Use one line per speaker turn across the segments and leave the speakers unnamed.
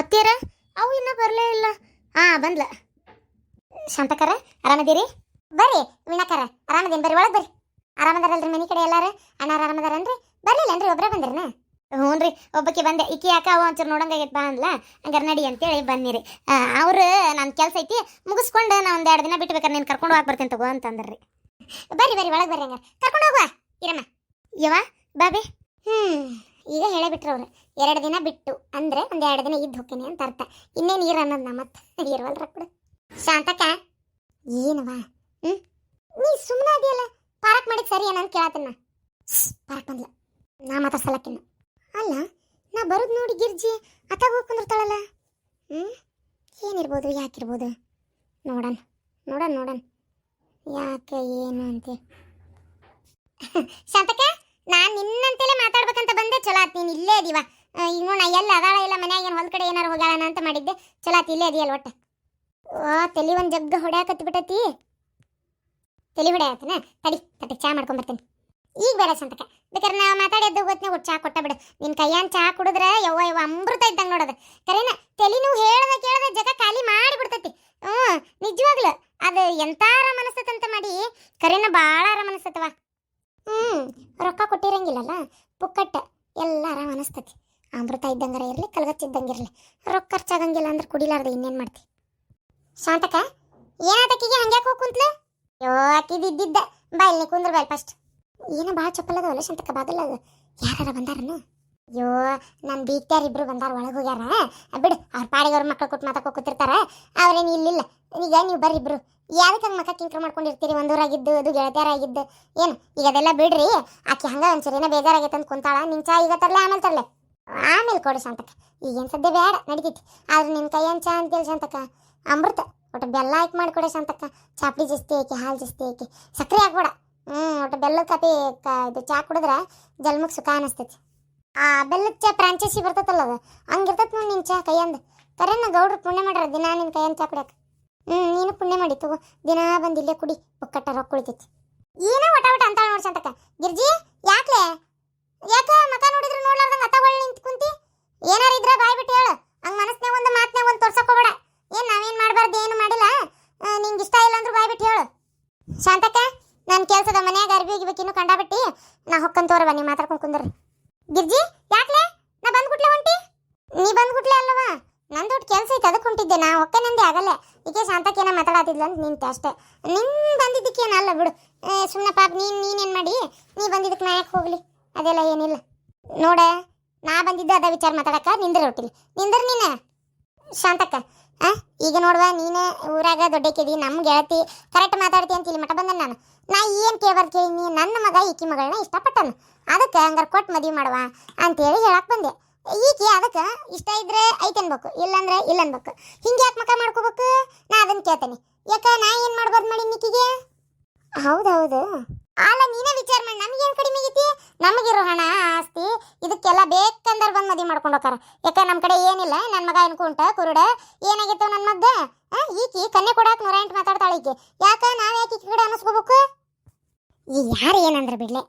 ಅತ್ತಿಯರ? ಅವು ಇನ್ನೂ ಬರಲೇ ಇಲ್ಲ. ಹಾ, ಬಂದ್ಲ. ಶಾಂತಕರ, ಆರಾಮದಿರಿ? ಬರ್ರಿ, ವೀಣಾಕರ, ಆರಾಮದೇನು ಬರ್ರಿ, ಒಳಗೆ ಬರ್ರಿ. ಆರಾಮದಾರಲ್ರಿ ಮನೆ ಕಡೆ ಎಲ್ಲಾರು? ಅಣ್ಣ ಆರಾಮದಾರನ್ರಿ? ಬರ್ಲಿಲ್ಲನ್ರಿ ಒಬ್ಬರೇ ಬಂದಿರನ? ಹ್ಞೂ ರೀ ಒಬ್ಬಕ್ಕೆ ಬಂದೆ. ಈಕಿ ಯಾಕ ಅವ ಒಂಚೂರು ನೋಡಂಗಾಗೈತೆ ಬಾ ಅಂದ್ಲ? ಹಂಗಾರೆ ನಡಿ ಅಂತೇಳಿ ಬನ್ನಿರಿ ಅವ್ರು ನನ್ನ ಕೆಲಸ ಐತಿ, ಮುಗಿಸ್ಕೊಂಡು ನಾ ಒಂದು ಎರಡು ದಿನ ಬಿಟ್ಟು ಬೇಕಾರೆ ನೀನು ಕರ್ಕೊಂಡು ಹೋಗಿ ಬರ್ತೀನಿ ತಗೋ ಅಂತಂದ್ರಿ. ಬರ್ರಿ ಬರ್ರಿ, ಒಳಗೆ ಬರ್ರಿ ಹಂಗಾರೆ. ಕರ್ಕೊಂಡು ಹೋಗುವ, ಇರಮ್ಮ. ಯವ್ವ, ಬಾಬಿ. ಹ್ಞೂ ಈಗ ಹೇಳೇ ಬಿಟ್ರು ಅವ್ರು ಎರಡು ದಿನ ಬಿಟ್ಟು, ಅಂದ್ರೆ ಒಂದು ಎರಡು ದಿನ ಇದ್ದು ಹೋಗ್ತೀನಿ ಅಂತ ಅರ್ಥ. ಇನ್ನೇನು ನೀರು ಅನ್ನೋದು ನಾ ಮತ್ತೆ ಇರುವಲ್ರ ಕೂಡ. ಶಾಂತಕ್ಕ? ಏನವಾ ಹ್ಞೂ ನೀ ಸುಮ್ಮನೆ ಅದೆಯಲ್ಲ ಪಾರ್ಕ್ ಮಾಡಿದ್ ಸರಿ ಏನಂತ ಕೇಳತ್ತನ್ನ ಪಾರ್ಕ್ ಬಂದ್ಲ. ನಾ ಮಾತಾಡ್ಸಲಕ್ಕಿನ್ನ ಅಲ್ಲ, ನಾ ಬರೋದು ನೋಡಿ ಗಿರ್ಜಿ, ಅತ್ತಾಗ ಹೋಗಿ ಕುಂದಿರ್ತಾಳಲ್ಲ. ಹ್ಞೂ ಏನಿರ್ಬೋದು, ಯಾಕಿರ್ಬೋದು? ನೋಡಣ ನೋಡಣ ನೋಡಣ. ಯಾಕೆ ಏನು ಅಂತ? ಶಾಂತಕ್ಕ? ನಾನು ನಿನ್ನಂತೆಲೆ ಮಾತಾಡ್ಬೇಕಂತ ಬಂದೆ. ಚಲೋ ಆತ್ ನೀನು ಇಲ್ಲೇ ಅದೀವ ಈಗ ನೋಡ ಎಲ್ಲ ಅದಾಳ ಇಲ್ಲ ಮನ್ಯಾಗ ಏನು ಹೊಲ ಕಡೆ ಏನಾರು ಅಂತ ಮಾಡಿದ್ದೆ. ಚಲೋ ಆತ್ ಇಲ್ಲೇ ಅದೀಯಲ್ಲ ಒಟ್ಟು. ಓ, ತಲಿ ಒಂದು ಜಗ್ಗ ಹೊಡ್ಯಾಕತ್ತಿ ಬಿಟ್ಟತಿ. ತಲಿ ಹೊಡ್ಯಾತನ ತಡಿ, ತಟ್ಟೆ, ಚಾ ಮಾಡ್ಕೊಂಬರ್ತೀನಿ. ಈಗ ಬೇಡ ಸಂತಕ. ಬೇಕಾದ್ರೆ ನಾವು ಮಾತಾಡಿದ್ದು ಗೊತ್ತಿನ ಚಾ ಕೊಟ್ಟ ಬಿಡು. ನಿನ್ನ ಕೈಯಾನ್ ಚಾ ಕುಡಿದ್ರೆ ಯವ್ವ ಯವ್ವ ಅಮೃತ ಇದ್ದಂಗೆ ನೋಡೋದು. ಕರೆನ ತಲೆನೂ ಹೇಳ್ದ ಕೇಳ್ದ ಜಗ ಖಾಲಿ ಮಾಡಿ ಬಿಡ್ತೈತಿ ಹ್ಞೂ ನಿಜವಾಗ್ಲು. ಅದು ಎಂತಾರ ಮನಸ್ತಂತ ಮಾಡಿ, ಕರೆನ ಭಾಳ ಆರಾಮ ರೊಕ್ಕ ಕೊಟ್ಟಿರಂಗಿಲ್ಲಲ್ಲ, ಪುಕ್ಕಟ್ಟ ಎಲ್ಲ ಆರಾಮ ಅನಿಸ್ತತಿ. ಅಮೃತ ಇದ್ದಂಗಾರ ಇರಲಿ ಕಲಗತ್ತಿದ್ದಂಗಿರಲಿ ರೊಕ್ಕ ಖರ್ಚಾಗಂಗಿಲ್ಲ ಅಂದ್ರೆ ಕುಡಿಲಾರ್ದೆ ಇನ್ನೇನು ಮಾಡ್ತಿ? ಶಾಂತಕ ಏನಾದಕ್ಕಿಗೆ ಹಂಗ್ಯಾಕೆ ಹೋಗಿ ಕುಂತ್ಲು? ಯೋ, ಆಕಿದಿದ್ದಿದ್ದ. ಬಾ ಇಲ್ಲಿ ಕುಂದ್ರ ಬಾಯ್ ಫಸ್ಟ್ ಏನೋ ಭಾಳ ಚಪ್ಪಲ್ ಅದಾವಲ್ಲ ಶಾಂತಕ ಬಾಗಲ್ಲ ಯಾರ ಬಂದಾರನ? ಅಯ್ಯೋ ನನ್ನ ಬೀಟ್ಯಾರ ಇಬ್ರು ಬಂದಾರ, ಒಳಗೆ ಹೋಗ್ಯಾರ. ಬಿಡು, ಅವ್ರ ಪಾಡಿಗೆ ಅವ್ರ ಮಕ್ಕಳು ಕೊಟ್ಟು ಮಾತಾಕ ಕೂತಿರ್ತಾರ. ಅವ್ರೇನು ಇಲ್ಲಿಲ್ಲ. ಈಗ ನೀವು ಬರ್ರಿ ಇಬ್ರು. ಯಾವ್ದಕ್ಕೆ ಹಂಗೆ ಮಕ್ಕ ಕಿಂಕ್ರ ಮಾಡ್ಕೊಂಡಿರ್ತೀರಿ? ಒಂದೂರಾಗಿದ್ದು, ಅದು ಗೆಳತಿಯರಾಗಿದ್ದು. ಏನು, ಈಗ ಅದೆಲ್ಲ ಬಿಡ್ರಿ. ಆಕೆ ಹಂಗೆ ಒಂದ್ಸರಿ ಏನೋ ಬೇಜಾರಾಗೈತೆ ಅಂತ ಕುಂತಾಳ. ನಿನ್ ಚಾ ಈಗ ತರಲೆ, ಆಮೇಲೆ ತರಲೆ. ಆಮೇಲೆ ಕೊಡು ಶಾಂತಕ ಈಗೇನು ಸದ್ಯ ಬೇಡ ನಡೀತೈತಿ. ಆದ್ರೆ ನಿನ್ನ ಏನು ಚಾ ಅಂತೇಳಿ ಶಾಂತಕ ಅಮೃತ. ಒಟ್ಟು ಬೆಲ್ಲ ಹಾಕಿ ಮಾಡಿಕೊಡೆ ಶಾಂತಕ್ಕ. ಚಾಪ್ಡಿ ಜಾಸ್ತಿ ಹಾಕಿ, ಹಾಲು ಜಾಸ್ತಿ ಹಾಕಿ. ಸಕ್ಕರೆ ಹಾಕ್ಬೇಡ. ಹ್ಞೂ ಒಟ್ಟು ಬೆಲ್ಲದ ಕಾಪಿ ಕ, ಇದು ಚಾ ಕುಡಿದ್ರೆ ಜಲ್ಮಕ್ಕೆ ಸುಖ ಅನಿಸ್ತೈತಿ. ಆ, ಬೆಲ್ಲದ ಚಾ ಫ್ರಾಂಚೈಸಿ ಬರ್ತೈತಲ್ಲ ಅದು. ಹಂಗಿರ್ತೈತೆ ನೋಡಿ ನಿನ್ನ ಚಾ ಕೈಯಂದು ಕರೆನ ಗೌಡ್ರು ಪುಣ್ಯ ಮಾಡ್ರ ದಿನ ನಿನ್ನ ಕೈಯಂದು ಚಾ ಕುಡಿಯಕ್ಕೆ ಹ್ಞೂ ನೀನು ಪುಣ್ಯ ಮಾಡಿ ತಗೋ. ದಿನ ಬಂದು ಇಲ್ಲೇ ಕುಡಿ ಒಕ್ಕಟ್ಟ ರೊಕ್ಕ ಕುಳಿತೈತಿ ಏನೋ ಒಟ ಒಟ ಅಂತ ನೋಡಿ ಶಾಂತಕ್ಕ. ಗಿರ್ಜಿ ಯಾಕೆ ಯಾಕೆ ಮಕ ನೋಡಿದ್ರೆ ನೋಡ್ಲಾರ್ದಂಗೆ ಅತ್ತಗೊಳ್ಳಿ ನಿಂತು ಕುಂತಿ? ಏನಾರ ಇದ್ರೆ ಬಾಯ್ ಬಿಟ್ಟು ಹೇಳು. ಹಂಗೆ ಮನಸ್ನಾಗ ಒಂದು ಮಾತನ್ಯಾಗ ಒಂದು ತೋರ್ಸಕ್ಕೋಬೇಡ ಏನು ನಾವೇನು ಮಾಡಬಾರ್ದು, ಏನು ಮಾಡಿಲ್ಲ? ನಿಂಗೆ ಇಷ್ಟ ಇಲ್ಲ ಅಂದ್ರೆ ಬಾಯ್ ಬಿಟ್ಟು ಹೇಳು. ಶಾಂತಕ್ಕ ನನ್ನ ಕೆಲಸದ ಮನೆಯಾಗ ಅರ್ಬಿ ಒಗಿಬೇಕಿನ್ನು ಕಂಡಾಬಿಟ್ಟಿ, ನಾ ಹೊಕ್ಕಂತೋರ ಬನ್ನಿ ಮಾತಾಡ್ಕೊಂಡು ಕುಂದ್ರಿ. ಗಿರ್ಜಿ, ಯಾಕ್ಲೆ? ನಾ ಬಂದ್ಬಿಟ್ಲೆ ಹೊಂಟಿ ನೀ ಬಂದ್ಬಿಟ್ಲೆ ಅಲ್ಲವಾ? ನಂದು ದೊಡ್ಡ ಕೆಲಸ ಐತೆ ಅದಕ್ಕೆ ಹೊಂಟಿದ್ದೆ ನಾ ಹೊಕ್ಕನಂದೆ ಆಗಲ್ಲ. ಈಕೆ ಶಾಂತಕ್ಕೇನ ಮಾತಾಡತಿದ್ಲ ಅಂತ ನಿಂತೆ ಅಷ್ಟೇ. ನಿನ್ ಬಂದಿದ್ದಕ್ಕೇನ ಅಲ್ಲ ಬಿಡು. ಸುಮ್ಮನೆ ಪಾಪ, ನೀನು, ನೀನೇನು ಮಾಡಿ? ನೀ ಬಂದಿದ್ದಕ್ಕೆ ನಾ ಯಾಕೆ ಹೋಗ್ಲಿ? ಅದೆಲ್ಲ ಏನಿಲ್ಲ. ನೋಡ, ನಾ ಬಂದಿದ್ದೆ ಅದ ವಿಚಾರ ಮಾತಾಡಕ ನಿಂದ್ರೆ ಹೊಟ್ಟಿಲಿ ನಿಂದ್ರೆ ನೀನ? ಶಾಂತಕ್ಕ ಈಗ ನೋಡುವ, ನೀನೇ ಊರಾಗ ದೊಡ್ಡಕ್ಕಿದಿ ನಮ್ಮ ಗೆಳತಿ. ಕರೆಕ್ಟ್ ಮಾತಾಡ್ತಿ ಅಂತ ಇಲ್ಲಿ ಮಠ ಬಂದೆ ನಾನು. ನಾ ಏನು ಕೇಳ್ಬಾರ್ದು ಕೇಳೀನಿ ನನ್ನ ಮಗ, ಈಕಿ ಮಗಳನ್ನ ಇಷ್ಟಪಟ್ಟನು. ಅದಕ್ಕೆ ಹಂಗಾರೆ ಕೊಟ್ಟು ಮದುವೆ ಮಾಡುವ ಅಂತೇಳಿ ಹೇಳಕ್ಕೆ ಬಂದೆ. ಈಕಿ ಅದಕ್ಕೆ, ಇಷ್ಟ ಇದ್ರೆ ಐತೆ ಅನ್ಬೇಕು, ಇಲ್ಲಂದ್ರೆ ಇಲ್ಲ ಅನ್ಬೇಕು. ಹಿಂಗೆ ಯಾಕೆ ಮಕ ಮಾಡ್ಕೋಬೇಕು? ನಾ ಅದನ್ನ ಕೇಳ್ತೇನೆ. ಯಾಕ, ನಾ ಏನು ಮಾಡ್ಬಾರ್ದು ಮಾಡಿ ನಿಕ್ಕಿಗೆ ಹೌದೌದು. ಅಲ್ಲ, ನೀನೇ ವಿಚಾರ ಮಾಡಿ ನಮಗೇನು ಕಡಿಮೆ ಆಗೈತಿ ನಮಗಿರೋ ಹಣ ಆಸ್ತಿ ಇದಕ್ಕೆಲ್ಲ ಬೇಕಂದ್ರೆ ಬಂದು ಮದುವೆ ಮಾಡ್ಕೊಂಡು ಹೋಗಾರ ಯಾಕ ನಮ್ಮ ಕಡೆ ಏನಿಲ್ಲ ನನ್ನ ಮಗ ಅನ್ಕೊಂಟ ಕುರುಡ ಏನಾಗಿತ್ತು ನನ್ನ ಮಗ ಆ, ಈಕಿ ಕನ್ನೆ ಕೊಡಾಕ ನೂರ ಎಂಟು ಮಾತಾಡ್ತಾಳೆ ಈಕೆ. ಯಾಕ ನಾವ್ ಯಾಕೆ ಈಕಿ ಕಡೆ ಅನ್ನಿಸ್ಕೋಬೇಕು ಈ ಯಾರು ಏನಂದ್ರ ಬಿಡ್ಲೆ?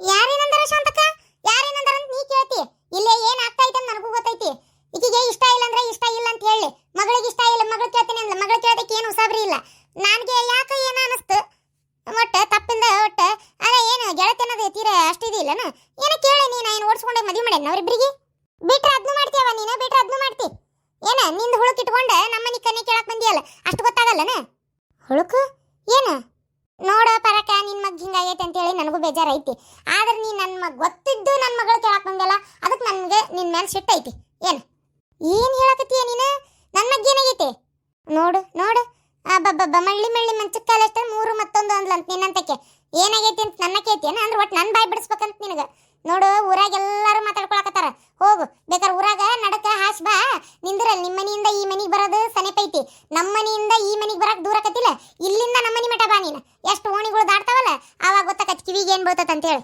ಯಾರೇನಂದ್ರೆ ಶಾಂತಕ್ಕ? ಯಾರೇನಂದ್ರೆ ಅಂತ ನೀ ಕೇಳ್ತಿ. ಇಲ್ಲೇ ಏನ್ ಆಗ್ತಾ ಐತೆ ಅಂತ ನನಗೂ ಗೊತ್ತೈತಿ ಈಕಿಗೆ ಇಷ್ಟ ಇಲ್ಲ ಅಂದ್ರೆ ಇಷ್ಟ ಇಲ್ಲ ಅಂತ ಹೇಳಿ ಮಗಳಿಗೆ ಇಷ್ಟ ಇಲ್ಲ ಮಗಳು ಕೇಳ್ತೀನಿ ಅಂದ್ಲ ಮಗಳು ಕೇಳೋದಕ್ಕೆ ಏನು ಉಸಾಬ್ರಿ ಇಲ್ಲ ನನಗೆ ಯಾಕೆ ಏನ ಅನಿಸ್ತು ಒಟ್ಟ ತಪ್ಪಿಂದ ಒಟ್ಟ ಅದ ಏನು ಗೆಳತಿನದ ತೀರ ಅಷ್ಟಿದಿಲ್ಲನ ಏನ ಕೇಳಿ ನೀನು ಏನು ಓಡಿಸ್ಕೊಂಡೆ ಮದುವೆ ಮಾಡ್ಯಾನ ಅವ್ರಿಬ್ರಿಗೆ ಬಿಟ್ರೆ ಅದನ್ನು ಮಾಡ್ತೀಯವ ನೀನು ಬಿಟ್ರೆ ಅದನ್ನು ಮಾಡ್ತಿ ಏನ ನಿಂದ ಹುಳುಕ್ ಇಟ್ಕೊಂಡೆ ನಮ್ಮನಿ ಕನ್ನೆ ಕೇಳಕ್ ಬಂದಿಯಲ್ಲ ಗೊತ್ತಾಗಲ್ಲನ ಹುಳುಕು? ಏನು? ನೋಡ ಪರಕ, ನಿನ್ ಮಗ್ ಹಿಂಗಾಗೈತೆ ಅಂತೇಳಿ ನನಗೂ ಬೇಜಾರೈತಿ ಆದ್ರೆ ನೀ ನನ್ನ ಮಗ ಗೊತ್ತಿದ್ದು ನನ್ನ ಮಗಳು ಕೇಳಕ್ ಬಂದಲ್ಲ ಅದಕ್ಕೆ ನನಗೆ ನಿನ್ ಮೇಲೆ ಸಿಟ್ಟೈತಿ. ಏನು? ಏನು ಹೇಳಕತ್ತೀಯ ನೀನು? ನನ್ನ ಮಗ್ ಏನಾಗೈತಿ? ನೋಡು ನೋಡು. ಅಬ್ಬಬ್ಬಬ್ಬ, ಮಳ್ಳಿ ಮಳ್ಳಿ ಮಂಚಕ್ಕೆ ಕಾಲಷ್ಟ ಮೂರು ಮತ್ತೊಂದು ಅಂದ್ಲಂತ ನಿನ್ನಂತಕ್ಕೆ. ಏನಾಗೈತಿ ಅಂತ ನನ್ನ ಕೇಳ್ತೀಯನ? ಅಂದ್ರೆ ಒಟ್ಟು ನನ್ನ ಬಾಯಿ ಬಿಡಿಸ್ಬೇಕಂತ ನಿನಗೆ. ನೋಡು, ಊರಾಗ ಎಲ್ಲರೂ ಮಾತಾಡ್ಕೊಳಕತ್ತಾರ. ಹೋಗು ಬೇಕಾದ್ರೆ ಊರಾಗ ಬಾ. ನಿಂದ್ರಲ್ಲಿ ನಿಮ್ಮ ಮನೆಯಿಂದ ಈ ಮನೆಗೆ ಬರೋದು ಸನೆಪೈತಿ ನಮ್ಮ ಮನೆಯಿಂದ ಈ ಮನೆಗೆ ಬರಕ್ ದೂರ ಕತ್ತಿಲ್ಲ. ಇಲ್ಲಿಂದ ನಮ್ಮ ಮನೆ ಮಠ ಬಾ ನೀನು. ಎಷ್ಟು ಓಣಿಗಳು ದಾಟ್ತಾವಲ್ಲ, ಆವಾಗ ಗೊತ್ತಾಕತ್ ಕಿವಿಗೆ ಏನು ಬೀಳ್ತೈತೆ ಅಂತೇಳಿ.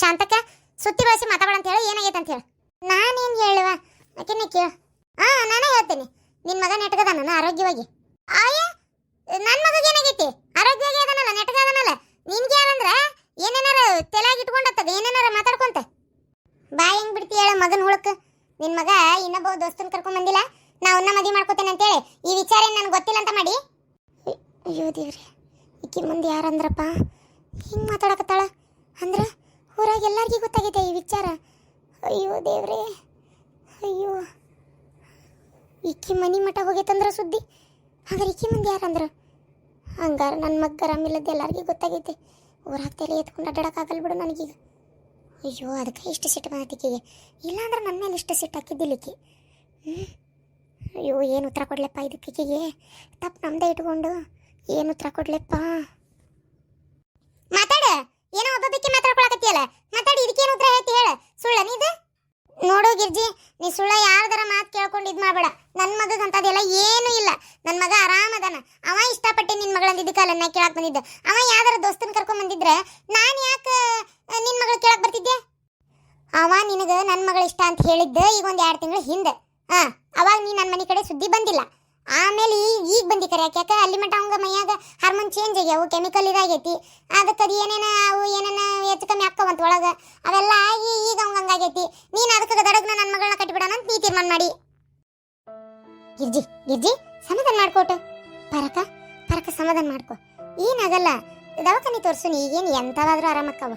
ಶಾಂತಕ್ಕ, ಸುತ್ತಿ ಬಳಸಿ ಮಾತಾಡ ಅಂತ ಹೇಳಿ ಏನಾಗೈತೆ ಅಂತ ಹೇಳಿ ನಾನೇನು ಹೇಳುವ? ಯಾಕೆನೆ ಕೇಳು. ಹಾ ನಾನು ಹೇಳ್ತೀನಿ. ನಿನ್ನ ಮಗ ನೆಟ್ಗದಾನ ಆರೋಗ್ಯವಾಗಿ? ಆಯ ನನ್ನ ಮಗಗೆ ಏನಾಗೈತಿ? ಆರೋಗ್ಯವಾಗಿ ಅದನಲ್ಲ ನೆಟ್ಗದನಲ್ಲ ನಿನ್ಗೆ ಯಾರಂದ್ರ ಏನೇನಾರ ತಲೆಯಾಗಿ ಇಟ್ಕೊಂಡತ್ತದ, ಏನೇನಾರ ಮಾತಾಡ್ಕೊಂತ? ಬಾ ಹೆಂಗ್ ಬಿಡ್ತಿ ಹೇಳ ಮಗನ ಹುಳಕ್? ನಿನ್ ಮಗ ಇನ್ನೊಬ್ಬ ದೋಸ್ತನ್ ಕರ್ಕೊಂಡ್ ಬಂದಿಲ್ಲ? ನಾ ಅವನ್ನ ಮದಿ ಮಾಡ್ಕೋತೇನೆ ಅಂತೇಳಿ. ಈ ವಿಚಾರ ಏನ್ ನನ್ಗೆ ಗೊತ್ತಿಲ್ಲ ಅಂತ ಮಾಡಿ. ಅಯ್ಯೋ ದೇವ್ರಿ ಈಕಿ ಮುಂದೆ ಯಾರಂದ್ರಪ್ಪ? ಹಿಂಗೆ ಮಾತಾಡಕತ್ತಾಳ? ಅಂದ್ರೆ ಊರಾಗ ಎಲ್ಲರಿಗೂ ಗೊತ್ತಾಗೈತೆ ಈ ವಿಚಾರ? ಅಯ್ಯೋ ದೇವ್ರಿ, ಅಯ್ಯೋ. ಈಕಿ ಮನಿ ಮಠ ಹೋಗೈತಂದ್ರ ಸುದ್ದಿ. ಹಂಗಾರ ಈಕಿ ಮುಂದೆ ಯಾರಂದ್ರ? ಹಂಗಾರ ನನ್ನ ಮಗ್ಗರಾಮಿಲ್ಲದ ಎಲ್ಲರಿಗೂ ಗೊತ್ತಾಗೈತೆ. ಊರಾಗ ತಲೆ ಎತ್ಕೊಂಡು ಅಡ್ಡಾಡಕ್ಕಾಗಲ್ಲ ಬಿಡು ನನಗೀಗ. ಅಯ್ಯೋ, ಅದಕ್ಕೆ ಇಷ್ಟು ಸಿಟ್ಟು ಬಂದತಿಕೆಗೆ ಇಲ್ಲಾಂದ್ರೆ ನನ್ನ ಮೇಲೆ ಇಷ್ಟು ಸಿಟ್ಟು ಹ್ಞೂ ಅಯ್ಯೋ, ಏನು ಉತ್ತರ ಕೊಡ್ಲಪ್ಪ ಇದಕ್ಕೆ ಈಕೆಗೆ? ತಪ್ಪು ನಮ್ದೇ ಇಟ್ಕೊಂಡು ಏನು ಉತ್ತರ ಕೊಡ್ಲಪ್ಪ? ಮಾತಾಡ. ಏನೋ ಒಬ್ಬೊಬ್ಬಕ್ಕೆ ಮಾತಾಡ್ಕೊಳಕತ್ತಿಯಲ್ಲ. ಮಾತಾಡಿ, ಇದಕ್ಕೇನು ಉತ್ತರ ಹೇಳ್ತಿ ಹೇಳ. ಸುಳ್ಳ ನೀದು ನೋಡು ಗಿರ್ಜಿ, ನೀ ಸುಳ್ಳ ಯಾರ್ದಾರ ಮಾತು ಕೇಳ್ಕೊಂಡು ಇದು ಮಾಡಬೇಡ. ನನ್ನ ಮಗಗೆ ಅಂತದೆಲ್ಲ ಏನೂ ಇಲ್ಲ. ನನ್ನ ಮಗ ಆರಾಮದಾನ ಅವ ಇಷ್ಟಪಟ್ಟು ನಿನ್ನ ಮಗಳಂದ ಇದಕ್ಕಲ್ಲ ನಾ ಕೇಳಕ್ಕೆ ಬಂದಿದ್ದ. ಅವ ಯಾವ್ದಾರ ದೋಸ್ತನ ಕರ್ಕೊಂಡು ಬಂದಿದ್ರೆ ನಾನು ಯಾಕೆ ನಿನ್ನ ಮಗಳು ಕೇಳಕ್ಕೆ ಬರ್ತಿದ್ದೆ ಅವ ನಿನಗೆ ನನ್ನ ಮಗಳು ಇಷ್ಟ ಅಂತ ಹೇಳಿದ್ದ ಈಗ ಒಂದು ಎರಡು ತಿಂಗಳು ಹಿಂದೆ. ಹಾ ಅವಾಗ ನೀ ನನ್ನ ಮನೆ ಕಡೆ ಸುದ್ದಿ ಬಂದಿಲ್ಲ. ಆಮೇಲೆ ಈಗ ಬಂದಿ ಕರೆ ಯಾಕೆ ಅಲ್ಲಿ ಮಟ್ಟ ಅವಂಗ ಮೈಯಾಗ ಹಾರ್ಮೋನ್ ಚೇಂಜ್ ಆಗ್ಯಾವು ಕೆಮಿಕಲ್ ಇದಾಗೈತಿ. ಅದಕ್ಕೆ ಅದು ಏನೇನ ಅವು ಏನೇನ ಹೆಚ್ಚು ಕಮ್ಮಿ ಆಕ್ಕವಂತ ಒಳಗೆ. ಅವೆಲ್ಲ ಆಗಿ ಈಗ ಅವಂಗ ಹಂಗಾಗೈತಿ. ನೀನು ಅದಕ್ಕೆ ದಡಗ್ನ ನನ್ನ ಮಗಳನ್ನ ಕಟ್ಟಿಬಿಡೋಣ ಅಂತ ನೀ ತೀರ್ಮಾನ ಮಾಡಿ. ಗಿರ್ಜಿ ಗಿರ್ಜಿ, ಸಮಾಧಾನ ಮಾಡ್ಕೊಟ್ಟು. ಪರಕ ಪರಕ ಸಮಾಧಾನ ಮಾಡ್ಕೊ. ಏನಾಗಲ್ಲ, ದವಾಖಾನೆ ತೋರ್ಸು ನೀ ಈಗೇನು ಎಂಥವಾದ್ರೂ ಆರಾಮಕ್ಕವ.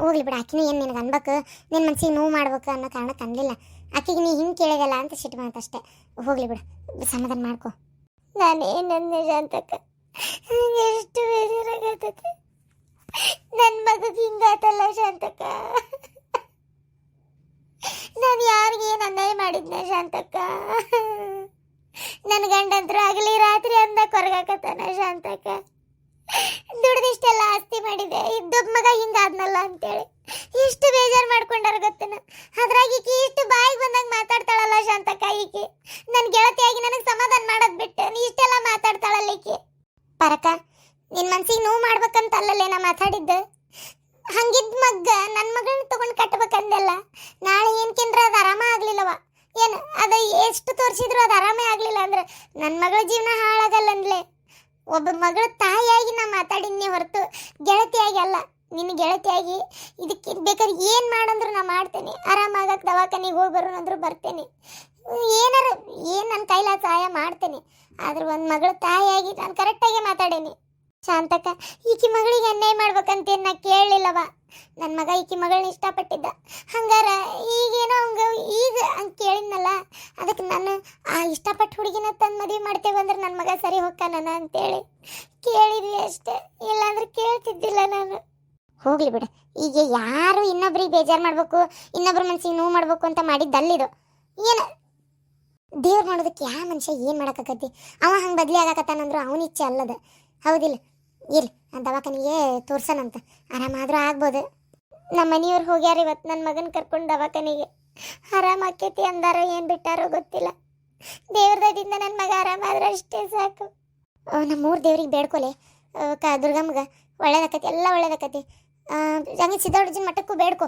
ಹೋಗ್ಲಿ ಬಿಡು, ಆಕಿನೂ ಏನು ನಿನಗೆ ಅನ್ಬೇಕು? ನಿನ್ನ ಮನ್ಸಿಗೆ ನೋವು ಮಾಡ್ಬೇಕು ಅನ್ನೋ ಕಾರಣಕ್ಕೆ ಅನ್ಲಿಲ್ಲ ಆಕಿಗೆ ನೀ ಹಿಂಗೆ ಕೇಳಿದಲ್ಲ ಅಂತ ಸಿಟ್ಟು ಮಾತಷ್ಟೇ ಹೋಗ್ಲಿ ಬಿಡು, ಸಮಾಧಾನ ಮಾಡ್ಕೊ. ನಾನೇನಂದೆ ಶಾಂತಕ್ಕ ನಂಗೆ ಎಷ್ಟು ನನ್ನ ಮಗಗೆ ಹಿಂಗಾತಲ್ಲ ಶಾಂತಕ್ಕ ನಾನು ಯಾರಿಗೆ ಏನು ಅನ್ಯಾಯ ಮಾಡಿದ್ನ ಶಾಂತಕ್ಕ ನನ್ನ ಗಂಡಂತ್ರ ಆಗಲಿ ರಾತ್ರಿ ಅಂದ ಕೊರಗಾಕತ್ತಾನ ಶಾಂತಕ್ಕ ದುಡ್ದಿಷ್ಟೆಲ್ಲ ಆಸ್ತಿ ಮಾಡಿದೆ ಇದ್ದೊಬ್ಬ ಮಗ ಹಿಂಗಾದ್ನಲ್ಲ ಅಂತೇಳಿ ಎಷ್ಟು ಬೇಜಾರು ಮಾಡ್ಕೊಂಡಾರ ಗೊತ್ತನ ಅದ್ರಾಗ ಈಕಿ ಇಷ್ಟು ಬಾಯಿಗೆ ಬಂದಂಗ ಮಾತಾಡ್ತಾಳಲ್ಲ ಶಾಂತಕ್ಕ ಈಕಿ ನನ್ನ ಗೆಳತಿಯಾಗಿ ನನಗೆ ಸಮಾಧಾನ ಮಾಡೋದ್ ಬಿಟ್ಟು ನೀ ಇಷ್ಟೆಲ್ಲ ಮಾತಾಡ್ತಾಳಲ್ಲ ಈಕಿ ಪರಕ ಮನ್ಸಿಗೆ ನೋವು ಮಾಡ್ಬೇಕಂತ ನಾ ಮಾತಾಡಿದ್ದು. ಹಂಗಿದ್ದ ಮಗ್ಗ ನನ್ನ ಮಗಳನ್ನ ತಗೊಂಡು ಕಟ್ಟಬೇಕಂದೆಲ್ಲ ನಾಳೆ ಏನ್ಕೇನ್ರ ಅದು ಆರಾಮ ಆಗ್ಲಿಲ್ಲವ. ಏನು ಅದು ಎಷ್ಟು ತೋರಿಸಿದ್ರು ಅದು ಆರಾಮೇ ಆಗಲಿಲ್ಲ ಅಂದ್ರೆ ನನ್ನ ಮಗಳ ಜೀವನ ಹಾಳಾಗಲ್ಲ ಅಂದ್ಲೆ ಒಬ್ಬ ಮಗಳ ತಾಯಿಯಾಗಿ ನಾ ಮಾತಾಡಿದ್ನೇ ಹೊರತು ಗೆಳತಿಯಾಗಿ ಅಲ್ಲ ನಿನ್ನ ಗೆಳತಿಯಾಗಿ. ಇದಕ್ಕೆ ಬೇಕಾದ್ರೆ ಏನು ಮಾಡಂದ್ರು ನಾ ಮಾಡ್ತೇನೆ. ಆರಾಮಾಗಕ್ಕೆ ದವಾಖಾನಿಗೆ ಹೋಗಿ ಬರೋಣ ಅಂದ್ರು ಬರ್ತೇನೆ. ಏನಾರ ಏನು ನನ್ನ ಕೈಲಾದ ಸಹಾಯ ಮಾಡ್ತೇನೆ. ಆದ್ರೆ ಒಂದು ಮಗಳ ತಾಯಿಯಾಗಿ ನಾನು ಕರೆಕ್ಟಾಗಿ ಮಾತಾಡೇನಿ. ಶಾಂತಕ್ಕ, ಈಕಿ ಮಗಳಿಗೆ ಅನ್ಯಾಯ ಮಾಡ್ಬೇಕಂತೇನು ನಾ ಕೇಳಲಿಲ್ಲವ. ನನ್ನ ಮಗ ಈಕಿ ಮಗಳನ್ನ ಇಷ್ಟಪಟ್ಟಿದ್ದ. ಹಂಗಾರ ಈಗೇನೋ ಹಂಗ ಈಗ ಹಂಗೆ ಕೇಳಿದ್ನಲ್ಲ ಅದಕ್ಕೆ ನಾನು ಆ ಇಷ್ಟಪಟ್ಟು ಹುಡುಗಿನ ತಂದು ಮದುವೆ ಮಾಡ್ತೇವೆ ಅಂದ್ರೆ ನನ್ನ ಮಗ ಸರಿ ಹೋಗ್ತಾನ ಅಂತೇಳಿ ಕೇಳಿದ್ವಿ ಅಷ್ಟೇ. ಇಲ್ಲಾಂದ್ರೆ ಕೇಳ್ತಿದ್ದಿಲ್ಲ ನಾನು. ಹೋಗ್ಲಿ ಬಿಡು. ಈಗ ಯಾರು ಇನ್ನೊಬ್ರಿಗೆ ಬೇಜಾರು ಮಾಡ್ಬೇಕು, ಇನ್ನೊಬ್ರ ಮನ್ಸಿಗೆ ನೋವು ಮಾಡ್ಬೇಕು ಅಂತ ಮಾಡಿದ್ದಲ್ಲಿದು ಏನು? ದೇವ್ರು ಮಾಡೋದಕ್ಕೆ ಯಾವ ಮನುಷ್ಯ ಏನು ಮಾಡೋಕ್ಕಾಗತ್ತಿ ಅವ ಹಂಗೆ ಬದಲಿ ಆಗಾಕತ್ತಾನಂದ್ರು ಅವನ ಇಚ್ಛೆ ಅಲ್ಲದ. ಹೌದಿಲ್ಲ. ಇರ್ಲಿ ಆ ದವಾಖಾನಿಗೆ ತೋರ್ಸನಂತ ಆರಾಮಾದ್ರೂ ಆಗ್ಬೋದು. ನಮ್ಮ ಮನೆಯವ್ರು ಹೋಗ್ಯಾರ ಇವತ್ತು ನನ್ನ ಮಗನ ಕರ್ಕೊಂಡು ದವಾಖಾನಿಗೆ. ಆರಾಮ ಆಕೈತಿ ಅಂದಾರೋ ಏನು ಬಿಟ್ಟಾರೋ ಗೊತ್ತಿಲ್ಲ. ದೇವ್ರದಿಂದ ನನ್ನ ಮಗ ಆರಾಮಾದ್ರೆ ಅಷ್ಟೇ ಸಾಕು. ನಮ್ಮ ಮೂರು ದೇವ್ರಿಗೆ ಬೇಡ್ಕೊಲೆ. ಕ ದುರ್ಗಮ್ಮಗ ಒಳ್ಳೇದಾಕತಿ, ಎಲ್ಲ ಒಳ್ಳೇದಾಕತಿ. ಹಂಗೆ ಸಿದ್ದೋಡ್ಜಿನ ಮಠಕ್ಕೂ ಬೇಡ್ಕೊ.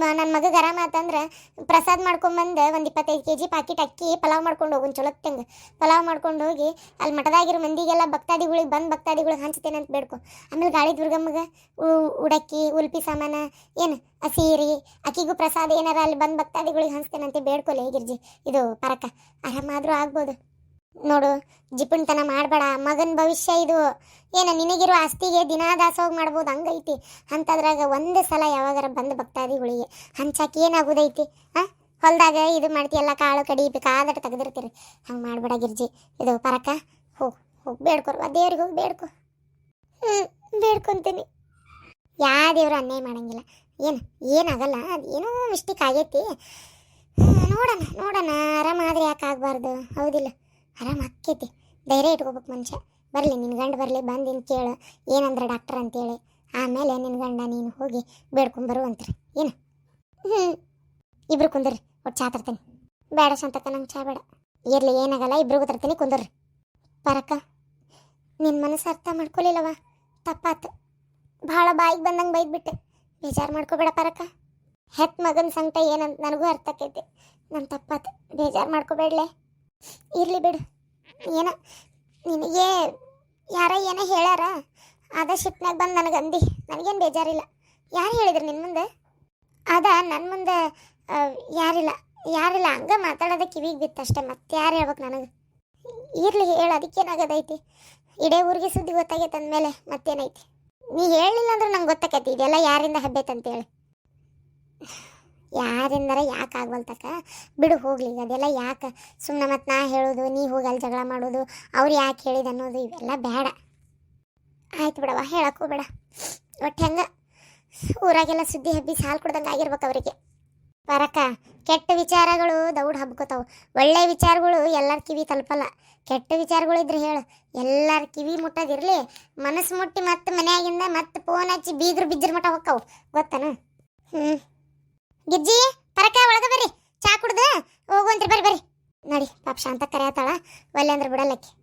ನನ್ನ ಮಗಗೆ ಆರಾಮ ಆತಂದ್ರೆ ಪ್ರಸಾದ ಮಾಡ್ಕೊಂಬಂದು ಒಂದು ಇಪ್ಪತ್ತೈದು ಕೆ ಜಿ ಪಾಕಿಟ್ ಅಕ್ಕಿ ಪಲಾವ್ ಮಾಡ್ಕೊಂಡು ಹೋಗುನ್ ಚಲೋತ್ತಂಗೆ ಪಲಾವ್ ಮಾಡ್ಕೊಂಡು ಹೋಗಿ ಅಲ್ಲಿ ಮಠದಾಗಿರೋ ಮಂದಿಗೆಲ್ಲ ಭಕ್ತಾದಿಗಳಿಗೆ ಬಂದು ಭಕ್ತಾದಿಗಳಿಗೆ ಹಂಚ್ತೇನೆ ಅಂತ ಬೇಡ್ಕೊ. ಆಮೇಲೆ ಗಾಳಿ ದುರ್ಗಮ್ಮಗೆ ಉಡಕ್ಕಿ, ಉಲ್ಪಿ ಸಾಮಾನ, ಏನು ಸೀರೆ ಅಕ್ಕಿಗೂ ಪ್ರಸಾದ ಏನಾರ ಅಲ್ಲಿ ಬಂದು ಭಕ್ತಾದಿಗಳಿಗೆ ಹಂಚ್ತೇನಂತೆ ಬೇಡ್ಕೊಲೆ ಗಿರ್ಜಿ. ಇದು ಪರಕ. ಆರಾಮಾದ್ರೂ ಆಗ್ಬೋದು. ನೋಡು, ಜಿಪುಣ್ತನ ಮಾಡಬೇಡ. ಮಗನ ಭವಿಷ್ಯ ಇದು. ಏನ, ನಿನಗಿರೋ ಆಸ್ತಿಗೆ ದಿನಾ ದಾಸೋಗಿ ಮಾಡ್ಬೋದು, ಹಂಗೈತಿ. ಅಂಥದ್ರಾಗ ಒಂದು ಸಲ ಯಾವಾಗಾರ ಬಂದು ಭಕ್ತಾದಿಗಳಿಗೆ ಹಂಚಾಕಿ ಏನಾಗೋದೈತಿ? ಹಾಂ ಹೊಲ್ದಾಗ ಇದು ಮಾಡ್ತೀಯಲ್ಲ, ಕಾಳು ಕಡಿ ಬೇಕಾದಟ ತೆಗೆದಿರ್ತೀರಿ. ಹಂಗೆ ಮಾಡಬೇಡ ಗಿರ್ಜಿ. ಇದು ಪರಕ ಹೋಗ್ ಹೋಗಿ ಬೇಡ್ಕೊರ್ವ ದೇವ್ರಿಗೆ ಹೋಗಿ ಬೇಡ್ಕೊ. ಹ್ಞೂ ಬೇಡ್ಕೊತೀನಿ. ಯಾವ ದೇವ್ರ ಅನ್ಯಾಯ ಮಾಡಂಗಿಲ್ಲ. ಏನು, ಏನಾಗಲ್ಲ. ಅದು ಏನೋ ಮಿಸ್ಟೇಕ್ ಆಗೈತಿ. ನೋಡೋಣ ನೋಡೋಣ. ಆರಾಮಾದ್ರೆ ಯಾಕೆ ಆಗಬಾರ್ದು? ಹೌದಿಲ್ಲ. ಆರಾಮ ಆಕೈತಿ ಧೈರ್ಯ ಇಟ್ಕೋಬೇಕು ಮನುಷ್ಯ. ಬರಲಿ ನಿನ್ನ ಗಂಡ ಬರಲಿ ಬಂದಿನ ಕೇಳು. ಏನಂದ್ರೆ ಡಾಕ್ಟರ್ ಅಂತೇಳಿ. ಆಮೇಲೆ ನಿನ್ನ ಗಂಡ ನೀನು ಹೋಗಿ ಬೇಡ್ಕೊಂಬರು ಅಂತಾರೆ. ಏನು? ಹ್ಞೂ ಇಬ್ರು ಕುಂದ್ರಿ ಒಟ್ಟು ಚಾ ತರ್ತೀನಿ. ಬೇಡ ಶಾಂತಕ್ಕ, ನಂಗೆ ಚಾ ಬೇಡ. ಇರ್ಲಿ, ಏನಾಗಲ್ಲ, ಇಬ್ರಿಗೂ ತರ್ತೀನಿ, ಕುಂದ್ರಿ. ಪರಕ ನಿನ್ನ ಮನಸ್ಸು ಅರ್ಥ ಮಾಡ್ಕೊಲಿಲ್ಲವ ತಪ್ಪಾತು. ಭಾಳ ಬಾಯಿಗೆ ಬಂದಂಗೆ ಬೈದ್ಬಿಟ್ಟೆ. ಬೇಜಾರು ಮಾಡ್ಕೋಬೇಡ ಪರಕ. ಹೆತ್ ಮಗನ ಸಂಕಟ ಏನಂತ ನನಗೂ ಅರ್ಥ ಆಕೈತಿ ನನ್ನ ತಪ್ಪಾತು. ಬೇಜಾರು ಮಾಡ್ಕೋಬೇಡ್ಲೆ. ಇರ್ಲಿ ಬಿಡು. ಏನ? ನಿನಗೆ ಯಾರ ಏನೋ ಹೇಳ್ಯಾರ. ಅದ ಶಿಪ್ನಾಗ ಬಂದು ನನಗೆ ಅಂದಿ. ನನಗೇನು ಬೇಜಾರಿಲ್ಲ. ಯಾರು ಹೇಳಿದ್ರು ನಿನ್ನ ಮುಂದೆ? ಅದ ನನ್ನ ಮುಂದೆ ಯಾರಿಲ್ಲ. ಯಾರಿಲ್ಲ. ಹಂಗೆ ಮಾತಾಡೋದ ಕಿವಿಗೆ ಬಿತ್ತಷ್ಟೇ. ಮತ್ತೆ ಯಾರು ಹೇಳ್ಬೇಕು ನನಗೆ? ಇರ್ಲಿ, ಹೇಳು. ಅದಕ್ಕೇನಾಗದೈತಿ? ಇಡೇ ಊರಿಗೆ ಸುದ್ದಿ ಗೊತ್ತಾಗೈತೆ ಅಂದಮೇಲೆ ಮತ್ತೇನೈತಿ? ನೀ ಹೇಳಿಲ್ಲ ಅಂದ್ರೆ ನಂಗೆ ಗೊತ್ತಾಕೈತಿ. ಇದೆಲ್ಲ ಯಾರಿಂದ ಹಬ್ಬೈತಂತೇಳಿ ಯಾರಿಂದರ ಯಾಕೆ ಆಗ್ವಲ್ತಕ್ಕ? ಬಿಡು ಹೋಗ್ಲಿ, ಅದೆಲ್ಲ ಯಾಕೆ? ಸುಮ್ಮನೆ ಮತ್ತೆ ನಾ ಹೇಳೋದು, ನೀ ಹೋಗಿ ಅಲ್ಲಿ ಜಗಳ ಮಾಡೋದು, ಅವ್ರು ಯಾಕೆ ಹೇಳಿದ ಅನ್ನೋದು ಇವೆಲ್ಲ ಬೇಡ ಆಯ್ತು ಬಿಡವ ಹೇಳಕ್ಕೂ ಬೇಡ ಒಟ್ಟು ಹೆಂಗೆ? ಊರಾಗೆಲ್ಲ ಸುದ್ದಿ ಹಬ್ಬಿ ಹಾಲು ಕೊಡ್ದಂಗೆ ಆಗಿರ್ಬೇಕು ಅವರಿಗೆ. ಬರಕ್ಕ ಕೆಟ್ಟ ವಿಚಾರಗಳು ದೌಡ್ ಹಬ್ಕೋತಾವೆ. ಒಳ್ಳೆ ವಿಚಾರಗಳು ಎಲ್ಲರ ಕಿವಿ ತಲುಪಲ್ಲ. ಕೆಟ್ಟ ವಿಚಾರಗಳು ಇದ್ರೆ ಹೇಳು, ಎಲ್ಲರ ಕಿವಿ ಮುಟ್ಟೋದಿರಲಿ. ಮನಸ್ಸು ಮುಟ್ಟಿ ಮತ್ತೆ ಮನೆಯಾಗಿಂದ ಮತ್ತೆ ಫೋನ್ ಹಚ್ಚಿ ಬೀಗ್ರು ಬಿಜ್ಜರ್ ಮಟ್ಟ ಹೋಗ್ತಾವೆ ಗೊತ್ತನ? ಹ್ಞೂ ಗಿಜ್ಜಿ, ಪರಕ ಒಳಗೆ ಬರ್ರಿ. ಚಾ ಕುಡ್ದು ಹೋಗುವಂತ್ರಿ. ಬರ್ರಿ ಬರ್ರಿ. ನಡಿ, ಪಾಪ ಶಾಂತ ಕರೆಯತ್ತಾಳ ಒಲ್ಲೆ ಅಂದ್ರೆ ಬಿಡಲ್ಲಕ್ಕಿ.